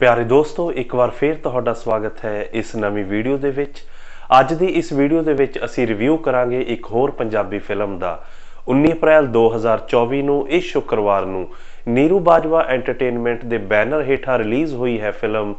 ਪਿਆਰੇ ਦੋਸਤੋ, ਇੱਕ ਵਾਰ ਫੇਰ ਤੁਹਾਡਾ ਸਵਾਗਤ ਹੈ ਇਸ ਨਵੀਂ ਵੀਡੀਓ ਦੇ ਵਿੱਚ। ਅੱਜ ਦੀ ਇਸ ਵੀਡੀਓ ਦੇ ਵਿੱਚ ਅਸੀਂ ਰਿਵਿਊ ਕਰਾਂਗੇ ਇੱਕ ਹੋਰ ਪੰਜਾਬੀ ਫਿਲਮ ਦਾ। 19 ਅਪ੍ਰੈਲ 2024 ਨੂੰ, ਇਸ ਸ਼ੁੱਕਰਵਾਰ ਨੂੰ ਨੀਰੂ ਬਾਜਵਾ ਐਂਟਰਟੇਨਮੈਂਟ ਦੇ ਬੈਨਰ ਹੇਠਾਂ ਰਿਲੀਜ਼ ਹੋਈ ਹੈ ਫਿਲਮ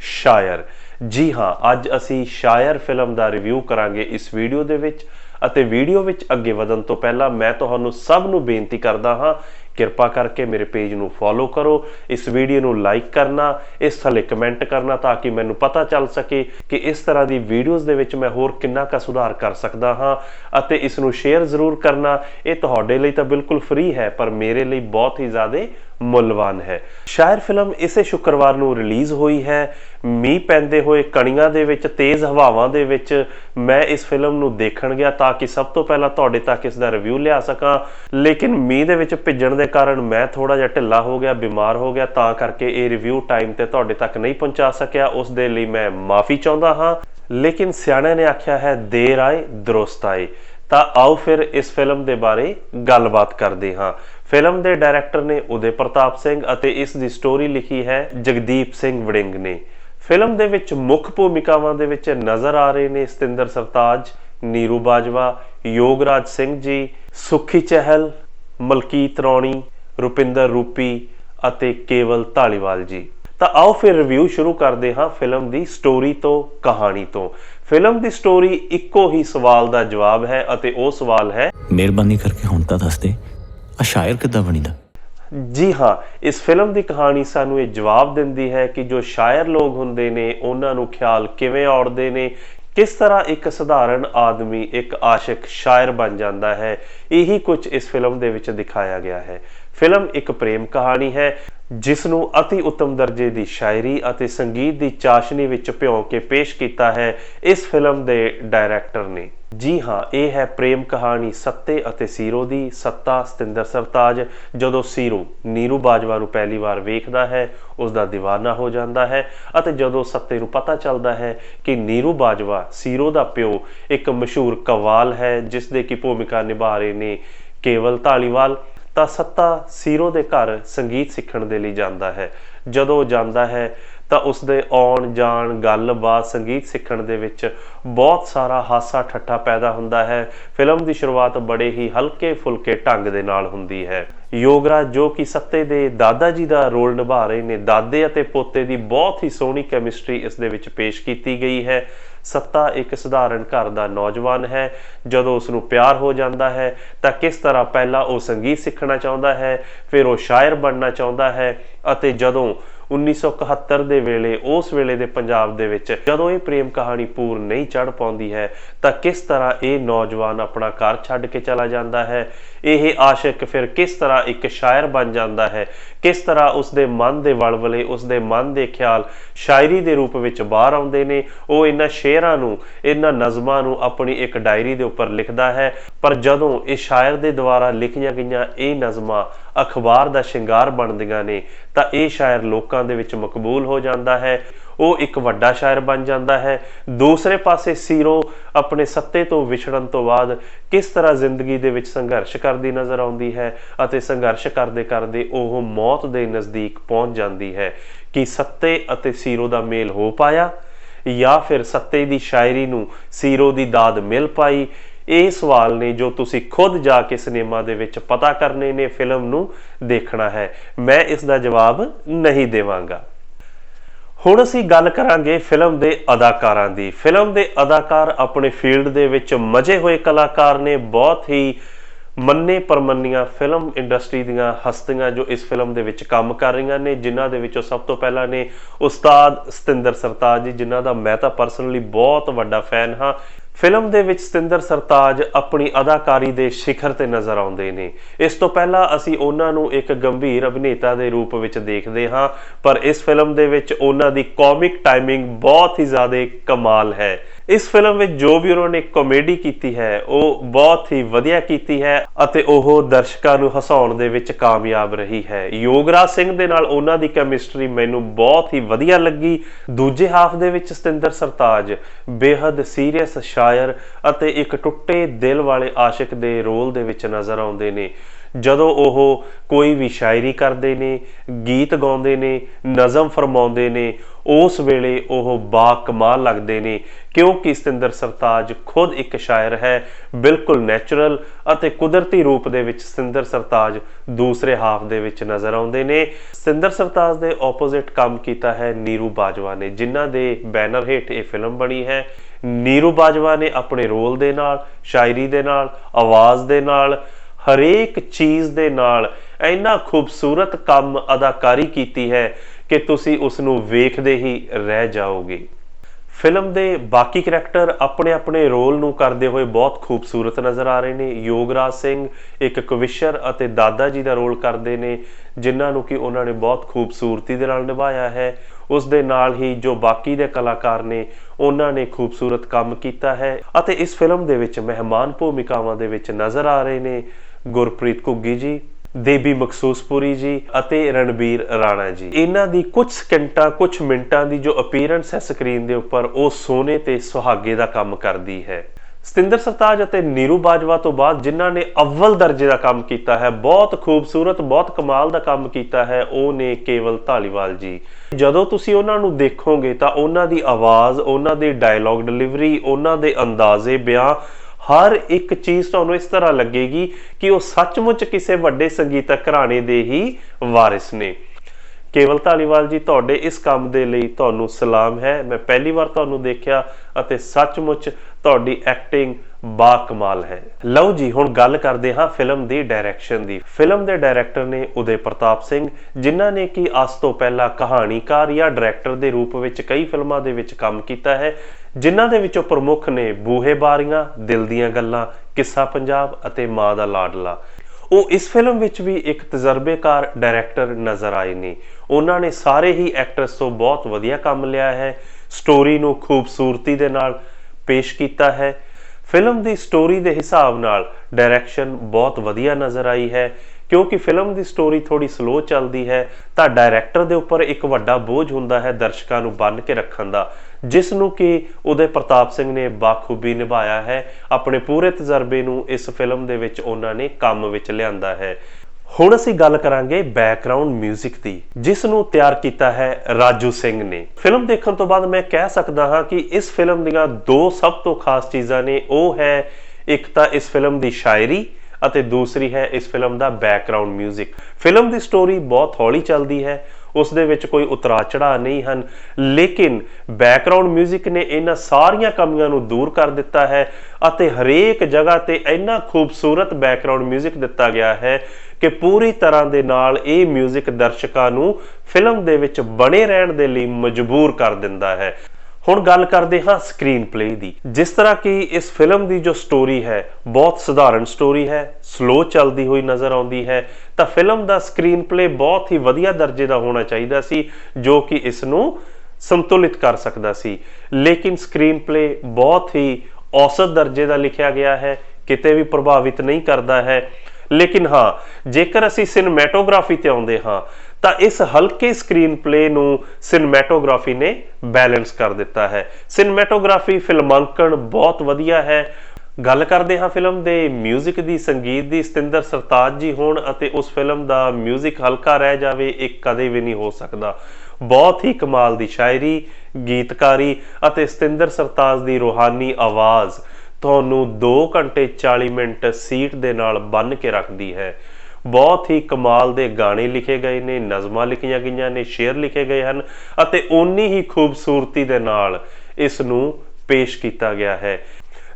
ਸ਼ਾਇਰ। ਜੀ ਹਾਂ, ਅੱਜ ਅਸੀਂ ਸ਼ਾਇਰ ਫਿਲਮ ਦਾ ਰਿਵਿਊ ਕਰਾਂਗੇ ਇਸ ਵੀਡੀਓ ਦੇ ਵਿੱਚ। ਅਤੇ ਵੀਡੀਓ ਵਿੱਚ ਅੱਗੇ ਵਧਣ ਤੋਂ ਪਹਿਲਾਂ ਮੈਂ ਤੁਹਾਨੂੰ ਸਭ ਨੂੰ ਬੇਨਤੀ ਕਰਦਾ ਹਾਂ ਕਿਰਪਾ ਕਰਕੇ ਮੇਰੇ ਪੇਜ ਨੂੰ ਫੋਲੋ ਕਰੋ, ਇਸ ਵੀਡੀਓ ਨੂੰ ਲਾਈਕ ਕਰਨਾ, ਇਸ ਥੱਲੇ ਕਮੈਂਟ ਕਰਨਾ ਤਾਂ ਕਿ ਮੈਨੂੰ ਪਤਾ ਚੱਲ ਸਕੇ ਕਿ ਇਸ ਤਰ੍ਹਾਂ ਦੀ ਵੀਡੀਓਜ਼ ਦੇ ਵਿੱਚ ਮੈਂ ਹੋਰ ਕਿੰਨਾ ਕੁ ਸੁਧਾਰ ਕਰ ਸਕਦਾ ਹਾਂ ਅਤੇ ਇਸ ਨੂੰ ਸ਼ੇਅਰ ਜ਼ਰੂਰ ਕਰਨਾ। ਇਹ ਤੁਹਾਡੇ ਲਈ ਤਾਂ ਬਿਲਕੁਲ ਫ੍ਰੀ ਹੈ, ਪਰ ਮੇਰੇ ਲਈ ਬਹੁਤ ਹੀ ਜ਼ਿਆਦਾ ਮੁੱਲਵਾਨ ਹੈ। ਸ਼ਾਇਰ ਫਿਲਮ ਇਸੇ ਸ਼ੁੱਕਰਵਾਰ ਨੂੰ ਰਿਲੀਜ਼ ਹੋਈ ਹੈ। ਮੀਂਹ ਪੈਂਦੇ ਹੋਏ ਕਣੀਆਂ ਦੇ ਵਿੱਚ, ਤੇਜ਼ ਹਵਾਵਾਂ ਦੇ ਵਿੱਚ ਮੈਂ ਇਸ ਫਿਲਮ ਨੂੰ ਦੇਖਣ ਗਿਆ ਤਾਂ ਕਿ ਸਭ ਤੋਂ ਪਹਿਲਾਂ ਤੁਹਾਡੇ ਤੱਕ ਇਸ ਦਾ ਰਿਵਿਊ ਲਿਆ ਸਕਾਂ। ਲੇਕਿਨ ਮੀਂਹ ਦੇ ਵਿੱਚ ਭਿੱਜਣ ਦੇ ਕਾਰਨ ਮੈਂ ਥੋੜਾ ਜਿਹਾ ਢਿੱਲਾ ਹੋ ਗਿਆ, ਬਿਮਾਰ ਹੋ ਗਿਆ, ਤਾਂ ਕਰਕੇ ਇਹ ਰਿਵਿਊ ਟਾਈਮ ਤੇ ਤੁਹਾਡੇ ਤੱਕ ਨਹੀਂ ਪਹੁੰਚਾ ਸਕਿਆ। ਉਸ ਦੇ ਲਈ ਮੈਂ ਮਾਫੀ ਚਾਹੁੰਦਾ ਹਾਂ। ਲੇਕਿਨ ਸਿਆਣਿਆਂ ਨੇ ਆਖਿਆ ਹੈ, ਦੇਰ ਆਏ, ਦਰੁਸਤ ਆਏ। ਤਾਂ ਆਓ ਫਿਰ ਇਸ ਫਿਲਮ ਦੇ ਬਾਰੇ ਗੱਲਬਾਤ ਕਰਦੇ ਹਾਂ। ਫਿਲਮ ਦੇ ਡਾਇਰੈਕਟਰ ਨੇ ਉਦੇ ਪ੍ਰਤਾਪ ਸਿੰਘ ਅਤੇ ਇਸ ਦੀ ਸਟੋਰੀ ਲਿਖੀ ਹੈ ਜਗਦੀਪ ਸਿੰਘ ਵੜਿੰਗ ਨੇ। ਫਿਲਮ ਦੇ ਵਿੱਚ ਮੁੱਖ ਭੂਮਿਕਾਵਾਂ ਦੇ ਵਿੱਚ ਨਜ਼ਰ ਆ ਰਹੇ ਨੇ ਸਤਿੰਦਰ ਸਰਤਾਜ, ਨੀਰੂ ਬਾਜਵਾ, ਯੋਗਰਾਜ ਸਿੰਘ ਜੀ, ਸੁਖੀ ਚਹਿਲ, ਮਲਕੀਤ ਰੌਣੀ, ਰੁਪਿੰਦਰ ਰੂਪੀ ਅਤੇ ਕੇਵਲ ਢਾਲੀਵਾਲ ਜੀ। ਤਾਂ ਆਓ ਫਿਰ ਰਿਵਿਊ ਸ਼ੁਰੂ ਕਰਦੇ ਹਾਂ ਫਿਲਮ ਦੀ ਸਟੋਰੀ ਤੋਂ, ਕਹਾਣੀ ਤੋਂ। ਫਿਲਮ ਦੀ ਸਟੋਰੀ ਇੱਕੋ ਹੀ ਸਵਾਲ ਦਾ ਜਵਾਬ ਹੈ ਅਤੇ ਉਹ ਸਵਾਲ ਹੈ ਮਿਹਰਬਾਨੀ ਕਰਕੇ ਹੁਣ ਤਾਂ ਦੱਸ ਦੇ ਆ ਕਿੱਦਾਂ ਬਣੀਦਾ? ਜੀ ਹਾਂ, ਇਸ ਫਿਲਮ ਦੀ ਕਹਾਣੀ ਸਾਨੂੰ ਇਹ ਜਵਾਬ ਦਿੰਦੀ ਹੈ ਕਿ ਜੋ ਸ਼ਾਇਰ ਲੋਕ ਹੁੰਦੇ ਨੇ, ਉਹਨਾਂ ਨੂੰ ਖਿਆਲ ਕਿਵੇਂ ਔੜਦੇ ਨੇ, ਕਿਸ ਤਰ੍ਹਾਂ ਇੱਕ ਸਧਾਰਨ ਆਦਮੀ, ਇੱਕ ਆਸ਼ਿਕ ਸ਼ਾਇਰ ਬਣ ਜਾਂਦਾ ਹੈ, ਇਹੀ ਕੁਝ ਇਸ ਫਿਲਮ ਦੇ ਵਿੱਚ ਦਿਖਾਇਆ ਗਿਆ ਹੈ। ਫਿਲਮ ਇੱਕ ਪ੍ਰੇਮ ਕਹਾਣੀ ਹੈ ਜਿਸ ਨੂੰ ਅਤੀ ਉੱਤਮ ਦਰਜੇ ਦੀ ਸ਼ਾਇਰੀ ਅਤੇ ਸੰਗੀਤ ਦੀ ਚਾਸ਼ਨੀ ਵਿੱਚ ਭਿਉਂ ਕੇ ਪੇਸ਼ ਕੀਤਾ ਹੈ, ਇਸ ਫਿਲਮ ਦੇ ਡਾਇਰੈਕਟਰ ਨੇ। ਜੀ ਹਾਂ, ਇਹ ਹੈ ਪ੍ਰੇਮ ਕਹਾਣੀ ਸੱਤੇ ਅਤੇ ਸੀਰੋ ਦੀ ਸੱਤਾ ਸਤਿੰਦਰ ਸਰਤਾਜ। ਜਦੋਂ ਸੀਰੋ ਨੀਰੂ ਬਾਜਵਾ ਨੂੰ ਪਹਿਲੀ ਵਾਰ ਵੇਖਦਾ ਹੈ ਉਸ ਦਾ دیਵਾਨਾ ਹੋ ਜਾਂਦਾ ਹੈ ਅਤੇ ਜਦੋਂ ਸੱਤੇ ਨੂੰ ਪਤਾ ਚੱਲਦਾ ਹੈ ਕਿ ਨੀਰੂ ਬਾਜਵਾ ਸੀਰੋ ਦਾ ਪਿਓ ਇੱਕ ਮਸ਼ਹੂਰ ਕਵਾਲ ਹੈ ਜਿਸ ਦੇ ਕੀ ਭੂਮਿਕਾ ਨਿਭਾ ਰਹੇ ਨੇ ਕੇਵਲ ਧਾਲੀਵਾਲ। ਤਾਂ ਸੱਤਾ ਸੀਰੋ ਦੇ ਘਰ ਸੰਗੀਤ ਸਿੱਖਣ ਦੇ ਲਈ ਜਾਂਦਾ ਹੈ। ਜਦੋਂ ਜਾਂਦਾ ਹੈ, ਤਾਂ ਉਸ ਦੇ ਆਉਣ, ਜਾਣ, ਗੱਲਬਾਤ ਸੰਗੀਤ ਸਿੱਖਣ ਦੇ ਵਿੱਚ ਬਹੁਤ ਸਾਰਾ ਹਾਸਾ ਠੱਠਾ ਪੈਦਾ ਹੁੰਦਾ ਹੈ। ਫਿਲਮ ਦੀ ਸ਼ੁਰੂਆਤ ਬੜੇ ਹੀ ਹਲਕੇ ਫੁਲਕੇ ਢੰਗ ਦੇ ਨਾਲ ਹੁੰਦੀ ਹੈ। ਯੋਗਰਾਜ, ਜੋ ਕਿ ਸੱਤੇ ਦੇ ਦਾਦਾ ਜੀ ਦਾ ਰੋਲ ਨਿਭਾ ਰਹੇ ਨੇ, ਦਾਦੇ ਅਤੇ ਪੋਤੇ ਦੀ ਬਹੁਤ ਹੀ ਸੋਹਣੀ ਕੈਮਿਸਟਰੀ ਇਸ ਦੇ ਵਿੱਚ ਪੇਸ਼ ਕੀਤੀ ਗਈ ਹੈ। ਸੱਤਾ ਇੱਕ ਸਧਾਰਨ ਘਰ ਦਾ ਨੌਜਵਾਨ ਹੈ। ਜਦੋਂ ਉਸ ਨੂੰ ਪਿਆਰ ਹੋ ਜਾਂਦਾ ਹੈ, ਤਾਂ ਕਿਸ ਤਰ੍ਹਾਂ ਪਹਿਲਾਂ ਉਹ ਸੰਗੀਤ ਸਿੱਖਣਾ ਚਾਹੁੰਦਾ ਹੈ, ਫਿਰ ਉਹ ਸ਼ਾਇਰ ਬਣਨਾ ਚਾਹੁੰਦਾ ਹੈ ਅਤੇ ਜਦੋਂ 1971 ਦੇ ਵੇਲੇ, ਉਸ ਵੇਲੇ ਦੇ ਪੰਜਾਬ ਦੇ ਵਿੱਚ ਜਦੋਂ ਇਹ ਪ੍ਰੇਮ ਕਹਾਣੀ ਪੂਰ ਨਹੀਂ ਚੜ ਪਾਉਂਦੀ ਹੈ, ਤਾਂ ਕਿਸ ਤਰ੍ਹਾਂ ਇਹ ਨੌਜਵਾਨ ਆਪਣਾ ਘਰ ਛੱਡ ਕੇ ਚਲਾ ਜਾਂਦਾ ਹੈ? ਇਹ ਆਸ਼ਿਕ ਫਿਰ ਕਿਸ ਤਰ੍ਹਾਂ ਇੱਕ ਸ਼ਾਇਰ ਬਣ ਜਾਂਦਾ ਹੈ? ਕਿਸ ਤਰ੍ਹਾਂ ਉਸ ਦੇ ਮਨ ਦੇ ਵਲਵਲੇ ਉਸ ਦੇ ਮਨ ਦੇ ਖਿਆਲ ਸ਼ਾਇਰੀ ਦੇ ਰੂਪ ਵਿੱਚ ਬਾਹਰ ਆਉਂਦੇ ਨੇ? ਉਹ ਇਹਨਾਂ ਸ਼ੇਰਾਂ ਨੂੰ, ਇਹਨਾਂ ਨਜ਼ਮਾਂ ਨੂੰ ਆਪਣੀ ਇੱਕ ਡਾਇਰੀ ਦੇ ਉੱਪਰ ਲਿਖਦਾ ਹੈ। ਪਰ ਜਦੋਂ ਇਹ ਸ਼ਾਇਰ ਦੇ ਦੁਆਰਾ ਲਿਖੀਆਂ ਗਈਆਂ ਇਹ ਨਜ਼ਮਾਂ ਅਖਬਾਰ ਦਾ ਸ਼ਿੰਗਾਰ ਬਣਦੀਆਂ ਨੇ, ਤਾਂ ਇਹ ਸ਼ਾਇਰ ਲੋਕਾਂ ਦੇ ਵਿੱਚ ਮਕਬੂਲ ਹੋ ਜਾਂਦਾ ਹੈ। ਉਹ ਇੱਕ ਵੱਡਾ ਸ਼ਾਇਰ ਬਣ ਜਾਂਦਾ ਹੈ। ਦੂਸਰੇ ਪਾਸੇ ਸੀਰੋ ਆਪਣੇ ਸੱਤੇ ਤੋਂ ਵਿਛੜਨ ਤੋਂ ਬਾਅਦ ਕਿਸ ਤਰ੍ਹਾਂ ਜ਼ਿੰਦਗੀ ਦੇ ਵਿੱਚ ਸੰਘਰਸ਼ ਕਰਦੀ ਨਜ਼ਰ ਆਉਂਦੀ ਹੈ ਅਤੇ ਸੰਘਰਸ਼ ਕਰਦੇ ਕਰਦੇ ਉਹ ਮੌਤ ਦੇ ਨਜ਼ਦੀਕ ਪਹੁੰਚ ਜਾਂਦੀ ਹੈ ਕਿ ਸੱਤੇ ਅਤੇ ਸੀਰੋ ਦਾ ਮੇਲ ਹੋ ਪਾਇਆ ਜਾਂ ਫਿਰ ਸੱਤੇ ਦੀ ਸ਼ਾਇਰੀ ਨੂੰ ਸੀਰੋ ਦੀ ਦਾਦ ਮਿਲ ਪਾਈ। ਇਹ ਸਵਾਲ ਨੇ ਜੋ ਤੁਸੀਂ ਖੁਦ ਜਾ ਕੇ ਸਿਨੇਮਾ ਦੇ ਵਿੱਚ ਪਤਾ ਕਰਨੇ ਨੇ, ਫਿਲਮ ਨੂੰ ਦੇਖਣਾ ਹੈ। ਮੈਂ ਇਸ ਦਾ ਜਵਾਬ ਨਹੀਂ ਦੇਵਾਂਗਾ। ਹੁਣ ਅਸੀਂ ਗੱਲ ਕਰਾਂਗੇ ਫਿਲਮ ਦੇ ਅਦਾਕਾਰਾਂ ਦੀ। ਫਿਲਮ ਦੇ ਅਦਾਕਾਰ ਆਪਣੇ ਫੀਲਡ ਦੇ ਵਿੱਚ ਮਜੇ ਹੋਏ ਕਲਾਕਾਰ ਨੇ ਬਹੁਤ ਹੀ ਮੰਨੇ ਪਰਮੰਨੀਆਂ ਫਿਲਮ ਇੰਡਸਟਰੀ ਦੀਆਂ ਹਸਤੀਆਂ ਜੋ ਇਸ ਫਿਲਮ ਦੇ ਵਿੱਚ ਕੰਮ ਕਰ ਰਹੀਆਂ ਨੇ, ਜਿਨ੍ਹਾਂ ਦੇ ਵਿੱਚੋਂ ਸਭ ਤੋਂ ਪਹਿਲਾਂ ਨੇ ਉਸਤਾਦ ਸਤਿੰਦਰ ਸਰਤਾਜ ਜੀ, ਜਿਨ੍ਹਾਂ ਦਾ ਮੈਂ ਤਾਂ ਪਰਸਨਲੀ ਬਹੁਤ ਵੱਡਾ ਫੈਨ ਹਾਂ। ਫਿਲਮ ਦੇ ਵਿੱਚ ਸਤਿੰਦਰ ਸਰਤਾਜ ਆਪਣੀ ਅਦਾਕਾਰੀ ਦੇ ਸਿਖਰ ਤੇ ਨਜ਼ਰ ਆਉਂਦੇ ਨੇ। ਇਸ ਤੋਂ ਪਹਿਲਾਂ ਅਸੀਂ ਉਹਨਾਂ ਨੂੰ ਇੱਕ ਗੰਭੀਰ ਅਭਿਨੇਤਾ ਦੇ ਰੂਪ ਵਿੱਚ ਦੇਖਦੇ ਹਾਂ, ਪਰ ਇਸ ਫਿਲਮ ਦੇ ਵਿੱਚ ਉਹਨਾਂ ਦੀ ਕਾਮਿਕ ਟਾਈਮਿੰਗ ਬਹੁਤ ਹੀ ਜ਼ਿਆਦਾ ਕਮਾਲ ਹੈ। ਇਸ ਫਿਲਮ ਵਿੱਚ ਜੋ ਵੀ ਉਹਨਾਂ ਨੇ ਕਾਮੇਡੀ ਕੀਤੀ ਹੈ, ਉਹ ਬਹੁਤ ਹੀ ਵਧੀਆ ਕੀਤੀ ਹੈ ਅਤੇ ਉਹ ਦਰਸ਼ਕਾਂ ਨੂੰ ਹਸਾਉਣ ਦੇ ਵਿੱਚ ਕਾਮਯਾਬ ਰਹੀ ਹੈ। ਯੋਗਰਾਜ ਸਿੰਘ ਦੇ ਨਾਲ ਉਹਨਾਂ ਦੀ ਕੈਮਿਸਟਰੀ ਮੈਨੂੰ ਬਹੁਤ ਹੀ ਵਧੀਆ ਲੱਗੀ। ਦੂਜੇ ਹਾਫ ਦੇ ਵਿੱਚ ਸਤਿੰਦਰ ਸਰਤਾਜ ਬੇहद ਸੀਰੀਅਸ ਸ਼ਾਇਰ ਅਤੇ ਇੱਕ ਟੁੱਟੇ ਦਿਲ ਵਾਲੇ ਆਸ਼ਿਕ ਦੇ ਰੋਲ ਦੇ ਵਿੱਚ ਨਜ਼ਰ ਆਉਂਦੇ ਨੇ। ਜਦੋਂ ਉਹ ਕੋਈ ਵੀ ਸ਼ਾਇਰੀ ਕਰਦੇ ਨੇ, ਗੀਤ ਗਾਉਂਦੇ ਨੇ, ਨਜ਼ਮ ਫਰਮਾਉਂਦੇ ਨੇ ਉਸ ਵੇਲੇ ਉਹ ਬਾ ਕਮਾਲ ਲੱਗਦੇ ਨੇ ਕਿਉਂਕਿ ਸਤਿੰਦਰ ਸਰਤਾਜ ਖੁਦ ਇੱਕ ਸ਼ਾਇਰ ਹੈ, ਬਿਲਕੁਲ ਨੈਚੁਰਲ ਅਤੇ ਕੁਦਰਤੀ ਰੂਪ ਦੇ ਵਿੱਚ ਸਤਿੰਦਰ ਸਰਤਾਜ ਦੂਸਰੇ ਹਾਫ ਦੇ ਵਿੱਚ ਨਜ਼ਰ ਆਉਂਦੇ ਨੇ। ਸਤਿੰਦਰ ਸਰਤਾਜ ਦੇ ਆਪੋਜ਼ਿਟ ਕੰਮ ਕੀਤਾ ਹੈ ਨੀਰੂ ਬਾਜਵਾ ਨੇ, ਜਿਨ੍ਹਾਂ ਦੇ ਬੈਨਰ ਹੇਠ ਇਹ ਫਿਲਮ ਬਣੀ ਹੈ। ਨੀਰੂ ਬਾਜਵਾ ਨੇ ਆਪਣੇ ਰੋਲ ਦੇ ਨਾਲ, ਸ਼ਾਇਰੀ ਦੇ ਨਾਲ, ਆਵਾਜ਼ ਦੇ ਨਾਲ, ਹਰੇਕ ਚੀਜ਼ ਦੇ ਨਾਲ ਇੰਨਾ ਖੂਬਸੂਰਤ ਕੰਮ ਅਦਾਕਾਰੀ ਕੀਤੀ ਹੈ ਕਿ ਤੁਸੀਂ ਉਸ ਨੂੰ ਵੇਖਦੇ ਹੀ ਰਹਿ ਜਾਓਗੇ। ਫਿਲਮ ਦੇ ਬਾਕੀ ਕਰੈਕਟਰ ਆਪਣੇ ਆਪਣੇ ਰੋਲ ਨੂੰ ਕਰਦੇ ਹੋਏ ਬਹੁਤ ਖੂਬਸੂਰਤ ਨਜ਼ਰ ਆ ਰਹੇ ਨੇ। ਯੋਗਰਾਜ ਸਿੰਘ, ਇੱਕ ਕਵਿਸ਼ਰ ਅਤੇ ਦਾਦਾ ਜੀ ਦਾ ਰੋਲ ਕਰਦੇ ਨੇ, ਜਿਨ੍ਹਾਂ ਨੂੰ ਕਿ ਉਹਨਾਂ ਨੇ ਬਹੁਤ ਖੂਬਸੂਰਤੀ ਦੇ ਨਾਲ ਨਿਭਾਇਆ ਹੈ। ਉਸ ਦੇ ਨਾਲ ਹੀ ਜੋ ਬਾਕੀ ਦੇ ਕਲਾਕਾਰ ਨੇ, ਉਹਨਾਂ ਨੇ ਖੂਬਸੂਰਤ ਕੰਮ ਕੀਤਾ ਹੈ ਅਤੇ ਇਸ ਫਿਲਮ ਦੇ ਵਿੱਚ ਮਹਿਮਾਨ ਭੂਮਿਕਾਵਾਂ ਦੇ ਵਿੱਚ ਨਜ਼ਰ ਆ ਰਹੇ ਨੇ ਗੁਰਪ੍ਰੀਤ ਘੁੱਗੀ ਜੀ। ਦੇਬੀ ਮਖਸੂਸਪੁਰੀ ਜੀ ਅਤੇ ਰਣਬੀਰ ਰਾਣਾ ਜੀ। ਇਹਨਾਂ ਦੀ ਕੁਝ ਸਕਿੰਟਾਂ ਕੁਝ ਮਿੰਟਾਂ ਦੀ ਜੋ ਅਪੀਅਰੈਂਸ ਹੈ ਸਕਰੀਨ ਦੇ ਉੱਪਰ, ਉਹ ਸੋਨੇ ਤੇ ਸੁਹਾਗੇ ਦਾ ਕੰਮ ਕਰਦੀ ਹੈ। ਸਤਿੰਦਰ ਸਰਤਾਜ ਅਤੇ ਨੀਰੂ ਬਾਜਵਾ ਤੋਂ ਬਾਅਦ ਜਿਨ੍ਹਾਂ ਨੇ ਅਵਲ ਦਰਜੇ ਦਾ ਕੰਮ ਕੀਤਾ ਹੈ, ਬਹੁਤ ਖੂਬਸੂਰਤ, ਬਹੁਤ ਕਮਾਲ ਦਾ ਕੰਮ ਕੀਤਾ ਹੈ, ਉਹ ਨੇ ਕੇਵਲ ਧਾਲੀਵਾਲ ਜੀ। ਜਦੋਂ ਤੁਸੀਂ ਉਹਨਾਂ ਨੂੰ ਦੇਖੋਗੇ ਤਾਂ ਉਹਨਾਂ ਦੀ ਆਵਾਜ਼, ਉਹਨਾਂ ਦੇ ਡਾਇਲੌਗ ਡਿਲੀਵਰੀ ਉਹਨਾਂ ਦੇ ਅੰਦਾਜ਼ੇ, ਬਿਆਨ ਹਰ ਇੱਕ ਚੀਜ਼ ਤੁਹਾਨੂੰ ਇਸ ਤਰ੍ਹਾਂ ਲੱਗੇਗੀ ਕਿ ਉਹ ਸੱਚਮੁੱਚ ਕਿਸੇ ਵੱਡੇ ਸੰਗੀਤਕ ਘਰਾਣੇ ਦੇ ਹੀ ਵਾਰਿਸ ਨੇ। ਕੇਵਲ ਧਾਲੀਵਾਲ ਜੀ, ਤੁਹਾਡੇ ਇਸ ਕੰਮ ਦੇ ਲਈ ਤੁਹਾਨੂੰ ਸਲਾਮ ਹੈ। ਮੈਂ ਪਹਿਲੀ ਵਾਰ ਤੁਹਾਨੂੰ ਦੇਖਿਆ ਅਤੇ ਸੱਚਮੁੱਚ ਤੁਹਾਡੀ ਐਕਟਿੰਗ ਬਾ ਕਮਾਲ ਹੈ। ਲਓ ਜੀ, ਹੁਣ ਗੱਲ ਕਰਦੇ ਹਾਂ ਫਿਲਮ ਦੀ ਡਾਇਰੈਕਸ਼ਨ ਦੀ। ਫਿਲਮ ਦੇ ਡਾਇਰੈਕਟਰ ਨੇ ਉਦੇ ਪ੍ਰਤਾਪ ਸਿੰਘ, ਜਿਨ੍ਹਾਂ ਨੇ ਕਿ ਅੱਜ ਤੋਂ ਪਹਿਲਾਂ ਕਹਾਣੀਕਾਰ ਜਾਂ ਡਾਇਰੈਕਟਰ ਦੇ ਰੂਪ ਵਿੱਚ ਕਈ ਫਿਲਮਾਂ ਦੇ ਵਿੱਚ ਕੰਮ ਕੀਤਾ ਹੈ, ਜਿਨ੍ਹਾਂ ਦੇ ਵਿੱਚੋਂ ਪ੍ਰਮੁੱਖ ਨੇ ਬੂਹੇ ਬਾਰੀਆਂ, ਦਿਲ ਦੀਆਂ ਗੱਲਾਂ, ਕਿੱਸਾ ਪੰਜਾਬ ਅਤੇ ਮਾਂ ਦਾ ਲਾਡਲਾ। ਉਹ ਇਸ ਫਿਲਮ ਵਿੱਚ ਵੀ ਇੱਕ ਤਜਰਬੇਕਾਰ ਡਾਇਰੈਕਟਰ ਨਜ਼ਰ ਆਏ ਨੇ। ਉਹਨਾਂ ਨੇ ਸਾਰੇ ਹੀ ਐਕਟਰਸ ਤੋਂ ਬਹੁਤ ਵਧੀਆ ਕੰਮ ਲਿਆ ਹੈ ਸਟੋਰੀ ਨੂੰ ਖੂਬਸੂਰਤੀ ਦੇ ਨਾਲ ਪੇਸ਼ ਕੀਤਾ ਹੈ ਫਿਲਮ ਦੀ ਸਟੋਰੀ ਦੇ ਹਿਸਾਬ ਨਾਲ ਡਾਇਰੈਕਸ਼ਨ ਬਹੁਤ ਵਧੀਆ ਨਜ਼ਰ ਆਈ ਹੈ। ਕਿਉਂਕਿ ਫਿਲਮ ਦੀ ਸਟੋਰੀ ਥੋੜੀ ਸਲੋ ਚੱਲਦੀ ਹੈ, ਤਾਂ ਡਾਇਰੈਕਟਰ ਦੇ ਉੱਪਰ ਇੱਕ ਵੱਡਾ ਬੋਝ ਹੁੰਦਾ ਹੈ ਦਰਸ਼ਕਾਂ ਨੂੰ ਬੰਨ ਕੇ ਰੱਖਣ ਦਾ, ਜਿਸ ਨੂੰ ਕਿ ਉਹਦੇ ਪ੍ਰਤਾਪ ਸਿੰਘ ਨੇ ਬਾਖੂਬੀ ਨਿਭਾਇਆ ਹੈ। ਆਪਣੇ ਪੂਰੇ ਤਜਰਬੇ ਨੂੰ ਇਸ ਫਿਲਮ ਦੇ ਵਿੱਚ ਉਹਨਾਂ ਨੇ ਕੰਮ ਵਿੱਚ ਲਿਆਂਦਾ ਹੈ। ਹੁਣ ਅਸੀਂ ਗੱਲ ਕਰਾਂਗੇ ਬੈਕਗ੍ਰਾਉਂਡ 뮤직 ਦੀ ਜਿਸ ਨੂੰ ਤਿਆਰ ਕੀਤਾ ਹੈ ਰਾਜੂ ਸਿੰਘ ਨੇ ਫਿਲਮ ਦੇਖਣ ਤੋਂ ਬਾਅਦ ਮੈਂ ਕਹਿ ਸਕਦਾ ਹਾਂ ਕਿ ਇਸ ਫਿਲਮ ਦੀਆਂ ਦੋ ਸਭ ਤੋਂ ਖਾਸ ਚੀਜ਼ਾਂ ਨੇ ਉਹ ਹੈ ਇੱਕ ਤਾਂ ਇਸ ਫਿਲਮ ਦੀ ਸ਼ਾਇਰੀ ਅਤੇ ਦੂਸਰੀ ਹੈ ਇਸ ਫਿਲਮ ਦਾ ਬੈਕਗ੍ਰਾਉਂਡ 뮤직 ਫਿਲਮ ਦੀ ਸਟੋਰੀ ਬਹੁਤ ਹੌਲੀ ਚੱਲਦੀ ਹੈ ਉਸ ਦੇ ਵਿੱਚ ਕੋਈ ਉਤਰਾ ਚੜਾ ਨਹੀਂ ਹਨ ਲੇਕਿਨ ਬੈਕਗ੍ਰਾਉਂਡ 뮤직 ਨੇ ਇਹਨਾਂ ਸਾਰੀਆਂ ਕਮੀਆਂ ਨੂੰ ਦੂਰ ਕਰ ਦਿੱਤਾ ਹੈ ਅਤੇ ਹਰੇਕ ਜਗ੍ਹਾ ਤੇ ਇੰਨਾ ਖੂਬਸੂਰਤ ਬੈਕਗ੍ਰਾਉਂਡ 뮤직 ਦਿੱਤਾ ਗਿਆ ਹੈ ਕਿ ਪੂਰੀ ਤਰ੍ਹਾਂ ਦੇ ਨਾਲ ਇਹ 뮤직 ਦਰਸ਼ਕਾਂ ਨੂੰ ਫਿਲਮ ਦੇ ਵਿੱਚ ਬਣੇ ਰਹਿਣ ਦੇ ਲਈ ਮਜਬੂਰ ਕਰ ਦਿੰਦਾ ਹੈ ਹੁਣ ਗੱਲ ਕਰਦੇ ਹਾਂ ਸਕਰੀਨ ਪਲੇ ਦੀ। ਜਿਸ ਤਰ੍ਹਾਂ ਕਿ ਇਸ ਫਿਲਮ ਦੀ ਜੋ ਸਟੋਰੀ ਹੈ, ਬਹੁਤ ਸਧਾਰਨ ਸਟੋਰੀ ਹੈ ਸਲੋ ਚੱਲਦੀ ਹੋਈ ਨਜ਼ਰ ਆਉਂਦੀ ਹੈ, ਤਾਂ ਫਿਲਮ ਦਾ ਸਕਰੀਨ ਪਲੇ ਬਹੁਤ ਹੀ ਵਧੀਆ ਦਰਜੇ ਦਾ ਹੋਣਾ ਚਾਹੀਦਾ ਸੀ, ਜੋ ਕਿ ਇਸ ਨੂੰ ਸੰਤੁਲਿਤ ਕਰ ਸਕਦਾ ਸੀ। ਲੇਕਿਨ ਸਕਰੀਨ ਪਲੇ ਬਹੁਤ ਹੀ ਔਸਤ ਦਰਜੇ ਦਾ ਲਿਖਿਆ ਗਿਆ ਹੈ, ਕਿਤੇ ਵੀ ਪ੍ਰਭਾਵਿਤ ਨਹੀਂ ਕਰਦਾ ਹੈ। ਲੇਕਿਨ ਹਾਂ, ਜੇਕਰ ਅਸੀਂ ਸਿਨੇਮੈਟੋਗ੍ਰਾਫੀ ਤੇ ਆਉਂਦੇ ਹਾਂ ਤਾਂ ਇਸ ਹਲਕੇ ਸਕਰੀਨ ਪਲੇ ਨੂੰ ਸਿਨੇਮੈਟੋਗ੍ਰਾਫੀ ਨੇ ਬੈਲੈਂਸ ਕਰ ਦਿੱਤਾ ਹੈ ਸਿਨੇਮੈਟੋਗ੍ਰਾਫੀ ਫਿਲਮਾਂਕਣ ਬਹੁਤ ਵਧੀਆ ਹੈ ਗੱਲ ਕਰਦੇ ਹਾਂ ਫਿਲਮ ਦੇ 뮤직 ਦੀ ਸੰਗੀਤ ਦੀ ਸਤਿੰਦਰ ਸਰਤਾਜ ਜੀ ਹੋਣ ਅਤੇ ਉਸ ਫਿਲਮ ਦਾ 뮤직 ਹਲਕਾ ਰਹਿ ਜਾਵੇ ਇਹ ਕਦੇ ਵੀ ਨਹੀਂ ਹੋ ਸਕਦਾ ਬਹੁਤ ਹੀ ਕਮਾਲ ਦੀ ਸ਼ਾਇਰੀ ਗੀਤਕਾਰੀ ਅਤੇ ਸਤਿੰਦਰ ਸਰਤਾਜ ਦੀ ਰੂਹਾਨੀ ਆਵਾਜ਼ ਤੁਹਾਨੂੰ 2 ਘੰਟੇ 40 ਮਿੰਟ ਸੀਟ ਦੇ ਨਾਲ ਬੰਨ ਕੇ ਰੱਖਦੀ ਹੈ ਬਹੁਤ ਹੀ ਕਮਾਲ ਦੇ ਗਾਣੇ ਲਿਖੇ ਗਏ ਨੇ, ਨਜ਼ਮਾਂ ਲਿਖੀਆਂ ਗਈਆਂ ਨੇ, ਸ਼ੇਰ ਲਿਖੇ ਗਏ ਹਨ ਅਤੇ ਓਨੀ ਹੀ ਖੂਬਸੂਰਤੀ ਦੇ ਨਾਲ ਇਸ ਨੂੰ ਪੇਸ਼ ਕੀਤਾ ਗਿਆ ਹੈ।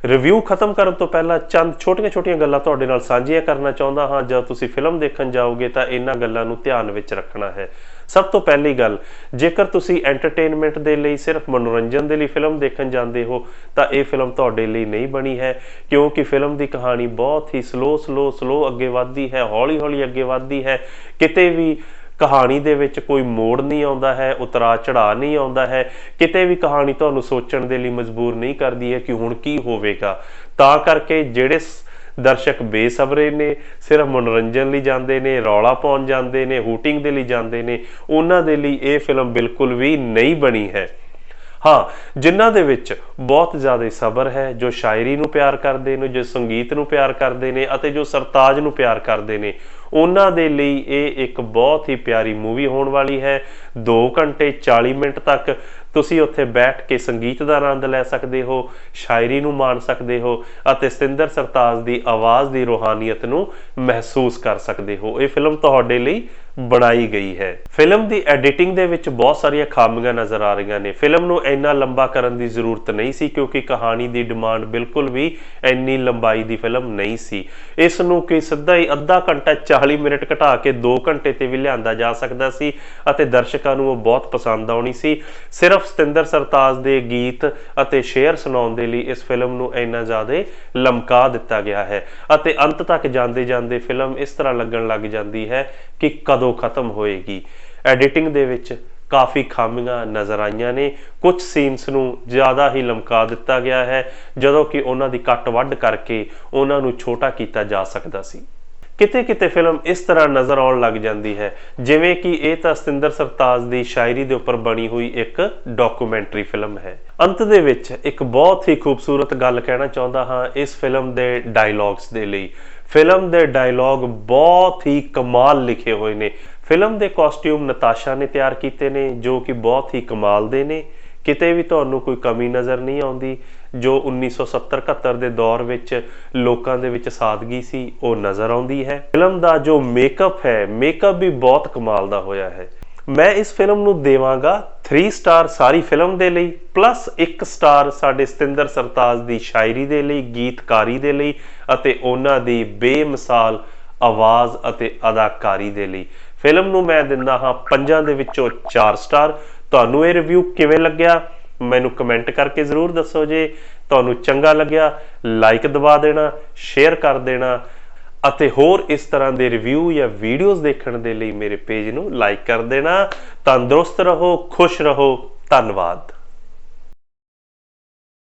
ਰਿਵਿਊ ਖਤਮ ਕਰਨ ਤੋਂ ਪਹਿਲਾਂ ਚੰਦ, ਛੋਟੀਆਂ-ਛੋਟੀਆਂ ਗੱਲਾਂ ਤੁਹਾਡੇ ਨਾਲ ਸਾਂਝੀਆਂ ਕਰਨਾ ਚਾਹੁੰਦਾ ਹਾਂ। ਜਦ ਤੁਸੀਂ ਫਿਲਮ ਦੇਖਣ ਜਾਓਗੇ ਤਾਂ ਇਹਨਾਂ ਗੱਲਾਂ ਨੂੰ ਧਿਆਨ ਵਿੱਚ ਰੱਖਣਾ ਹੈ। ਸਭ ਤੋਂ ਪਹਿਲੀ ਗੱਲ, ਜੇਕਰ ਤੁਸੀਂ ਐਂਟਰਟੇਨਮੈਂਟ ਦੇ ਲਈ ਸਿਰਫ ਮਨੋਰੰਜਨ ਦੇ ਲਈ ਫਿਲਮ ਦੇਖਣ ਜਾਂਦੇ ਹੋ, ਤਾਂ ਇਹ ਫਿਲਮ ਤੁਹਾਡੇ ਲਈ ਨਹੀਂ ਬਣੀ ਹੈ, ਕਿਉਂਕਿ ਫਿਲਮ ਦੀ ਕਹਾਣੀ ਬਹੁਤ ਹੀ ਸਲੋ ਸਲੋ ਸਲੋ ਅੱਗੇ ਵੱਧਦੀ ਹੈ, ਹੌਲੀ-ਹੌਲੀ ਅੱਗੇ ਵੱਧਦੀ ਹੈ। ਕਿਤੇ ਵੀ ਕਹਾਣੀ ਦੇ ਵਿੱਚ ਕੋਈ ਮੋੜ ਨਹੀਂ ਆਉਂਦਾ ਹੈ ਉਤਰਾ ਚੜਾ ਨਹੀਂ ਆਉਂਦਾ ਹੈ, ਕਿਤੇ ਵੀ ਕਹਾਣੀ ਤੁਹਾਨੂੰ ਸੋਚਣ ਦੇ ਲਈ ਮਜਬੂਰ ਨਹੀਂ ਕਰਦੀ ਹੈ ਕਿ ਹੁਣ ਕੀ ਹੋਵੇਗਾ। ਤਾਂ ਕਰਕੇ ਜਿਹੜੇ ਦਰਸ਼ਕ ਬੇਸਬਰੇ ਨੇ, ਸਿਰਫ ਮਨੋਰੰਜਨ ਲਈ ਜਾਂਦੇ ਨੇ, ਰੌਲਾ ਪਾਉਣ ਜਾਂਦੇ ਨੇ, ਹੂਟਿੰਗ ਦੇ ਲਈ ਜਾਂਦੇ ਨੇ, ਉਹਨਾਂ ਦੇ ਲਈ ਇਹ ਫਿਲਮ ਬਿਲਕੁਲ ਵੀ ਨਹੀਂ ਬਣੀ ਹੈ। ਹਾਂ, ਜਿਨ੍ਹਾਂ ਦੇ ਵਿੱਚ ਬਹੁਤ ਜ਼ਿਆਦਾ ਸਬਰ ਹੈ, ਜੋ ਸ਼ਾਇਰੀ ਨੂੰ ਪਿਆਰ ਕਰਦੇ ਨੇ, ਜੋ ਸੰਗੀਤ ਨੂੰ ਪਿਆਰ ਕਰਦੇ ਨੇ ਅਤੇ ਜੋ ਸਰਤਾਜ ਨੂੰ ਪਿਆਰ ਕਰਦੇ ਨੇ, ਉਹਨਾਂ ਦੇ ਲਈ ਇਹ ਇੱਕ ਬਹੁਤ ਹੀ ਪਿਆਰੀ ਮੂਵੀ ਹੋਣ ਵਾਲੀ ਹੈ। 2 ਘੰਟੇ 40 ਮਿੰਟ ਤੱਕ ਤੁਸੀਂ ਉੱਥੇ ਬੈਠ ਕੇ ਸੰਗੀਤ ਦਾ ਆਨੰਦ ਲੈ ਸਕਦੇ ਹੋ, ਸ਼ਾਇਰੀ ਨੂੰ ਮਾਣ ਸਕਦੇ ਹੋ ਅਤੇ ਸਤਿੰਦਰ ਸਰਤਾਜ ਦੀ ਆਵਾਜ਼ ਦੀ ਰੋਹਾਨੀਅਤ ਨੂੰ ਮਹਿਸੂਸ ਕਰ ਸਕਦੇ ਹੋ। ਇਹ ਫਿਲਮ ਤੁਹਾਡੇ ਲਈ ਬਣਾਈ ਗਈ ਹੈ। ਫਿਲਮ ਦੀ ਐਡੀਟਿੰਗ ਦੇ ਵਿੱਚ ਬਹੁਤ ਸਾਰੀਆਂ ਖਾਮੀਆਂ ਨਜ਼ਰ ਆ ਰਹੀਆਂ ਨੇ। ਫਿਲਮ ਨੂੰ ਇੰਨਾ ਲੰਬਾ ਕਰਨ ਦੀ ਜ਼ਰੂਰਤ ਨਹੀਂ ਸੀ ਕਿਉਂਕਿ ਕਹਾਣੀ ਦੀ ਡਿਮਾਂਡ ਬਿਲਕੁਲ ਵੀ ਇੰਨੀ ਲੰਬਾਈ ਦੀ ਫਿਲਮ ਨਹੀਂ ਸੀ। ਇਸ ਨੂੰ ਕਿ ਸਿੱਧਾ ਹੀ ਅੱਧਾ ਘੰਟਾ 40 ਮਿੰਟ ਘਟਾ ਕੇ 2 ਘੰਟੇ ਤੇ ਵੀ ਲਿਆਂਦਾ ਜਾ ਸਕਦਾ ਸੀ ਅਤੇ ਦਰਸ਼ਕਾਂ ਨੂੰ ਉਹ ਬਹੁਤ ਪਸੰਦ ਆਉਣੀ ਸੀ। ਸਿਰਫ ਸਿਰਫ ਸਤਿੰਦਰ ਸਰਤਾਜ ਦੇ ਗੀਤ ਅਤੇ ਸ਼ੇਅਰ ਸੁਣਾਉਣ ਦੇ ਲਈ ਇਸ ਫਿਲਮ ਨੂੰ ਇੰਨਾ ਜ਼ਿਆਦਾ ਲਮਕਾ ਦਿੱਤਾ ਗਿਆ ਹੈ ਅਤੇ ਅੰਤ ਤੱਕ ਜਾਂਦੇ ਜਾਂਦੇ ਫਿਲਮ ਇਸ ਤਰ੍ਹਾਂ ਲੱਗਣ ਲੱਗ ਜਾਂਦੀ ਹੈ ਕਿ ਕਦੋਂ ਖਤਮ ਹੋਏਗੀ। ਐਡੀਟਿੰਗ ਦੇ ਵਿੱਚ ਕਾਫੀ ਖਾਮੀਆਂ ਨਜ਼ਰ ਆਈਆਂ ਨੇ। ਕੁਝ ਸੀਨਸ ਨੂੰ ਜ਼ਿਆਦਾ ਹੀ ਲਮਕਾ ਦਿੱਤਾ ਗਿਆ ਹੈ। ਜਦੋਂ ਕਿ ਉਹਨਾਂ ਦੀ ਕੱਟ ਵੱਢ ਕਰਕੇ ਉਹਨਾਂ ਨੂੰ ਛੋਟਾ ਕੀਤਾ ਜਾ ਸਕਦਾ ਸੀ। ਕਿਤੇ ਕਿਤੇ ਫਿਲਮ ਇਸ ਤਰ੍ਹਾਂ ਨਜ਼ਰ ਆਉਣ ਲੱਗ ਜਾਂਦੀ ਹੈ, ਜਿਵੇਂ ਕਿ ਇਹ ਤਾਂ ਸਤਿੰਦਰ ਸਰਤਾਜ ਦੀ ਸ਼ਾਇਰੀ ਦੇ ਉੱਪਰ ਬਣੀ ਹੋਈ ਇੱਕ ਡਾਕੂਮੈਂਟਰੀ ਫਿਲਮ ਹੈ। ਅੰਤ ਦੇ ਵਿੱਚ ਇੱਕ ਬਹੁਤ ਹੀ ਖੂਬਸੂਰਤ ਗੱਲ ਕਹਿਣਾ ਚਾਹੁੰਦਾ ਹਾਂ ਇਸ ਫਿਲਮ ਦੇ ਡਾਇਲੌਗਸ ਦੇ ਲਈ। ਫਿਲਮ ਦੇ ਡਾਇਲੌਗ ਬਹੁਤ ਹੀ ਕਮਾਲ ਲਿਖੇ ਹੋਏ ਨੇ। ਫਿਲਮ ਦੇ ਕਾਸਟਿਊਮ ਨਤਾਸ਼ਾ ਨੇ ਤਿਆਰ ਕੀਤੇ ਨੇ, ਜੋ ਕਿ ਬਹੁਤ ਹੀ ਕਮਾਲ ਦੇ ਨੇ। ਕਿਤੇ ਵੀ ਤੁਹਾਨੂੰ ਕੋਈ ਕਮੀ ਨਜ਼ਰ ਨਹੀਂ ਆਉਂਦੀ, ਜੋ 1970-71 ਦੇ ਦੌਰ ਵਿੱਚ ਲੋਕਾਂ ਦੇ ਵਿੱਚ ਸਾਦਗੀ ਸੀ, ਉਹ ਨਜ਼ਰ ਆਉਂਦੀ ਹੈ। ਫਿਲਮ ਦਾ ਜੋ ਮੇਕਅਪ ਹੈ ਮੇਕਅਪ ਵੀ ਬਹੁਤ ਕਮਾਲ ਦਾ ਹੋਇਆ ਹੈ। ਮੈਂ ਇਸ ਫਿਲਮ ਨੂੰ ਦੇਵਾਂਗਾ 3 ਸਟਾਰ ਸਾਰੀ ਫਿਲਮ ਦੇ ਲਈ ਪਲੱਸ 1 ਸਟਾਰ ਸਾਡੇ ਸਤਿੰਦਰ ਸਰਤਾਜ ਦੀ ਸ਼ਾਇਰੀ ਦੇ ਲਈ, ਗੀਤਕਾਰੀ ਦੇ ਲਈ ਅਤੇ ਉਹਨਾਂ ਦੀ ਬੇਮਿਸਾਲ ਆਵਾਜ਼ ਅਤੇ ਅਦਾਕਾਰੀ ਦੇ ਲਈ। ਫਿਲਮ ਨੂੰ ਮੈਂ ਦਿੰਦਾ ਹਾਂ ਪੰਜਾਂ ਦੇ ਵਿੱਚੋਂ 4 ਸਟਾਰ ਤੁਹਾਨੂੰ ਇਹ ਰਿਵਿਊ ਕਿਵੇਂ ਲੱਗਿਆ? ਮੈਨੂੰ ਕਮੈਂਟ ਕਰਕੇ ਜ਼ਰੂਰ ਦੱਸੋ ਜੇ। ਤੁਹਾਨੂੰ ਚੰਗਾ ਲੱਗਿਆ ਲਾਈਕ ਦਬਾ ਦੇਣਾ ਸ਼ੇਅਰ ਕਰ ਦੇਣਾ ਅਤੇ ਹੋਰ ਇਸ ਤਰ੍ਹਾਂ ਦੇ ਰਿਵਿਊ ਜਾਂ ਵੀਡੀਓਜ਼ ਦੇਖਣ ਦੇ ਲਈ ਮੇਰੇ ਪੇਜ ਨੂੰ ਲਾਈਕ ਕਰ ਦੇਣਾ। ਤੰਦਰੁਸਤ ਰਹੋ, ਖੁਸ਼ ਰਹੋ। ਧੰਨਵਾਦ।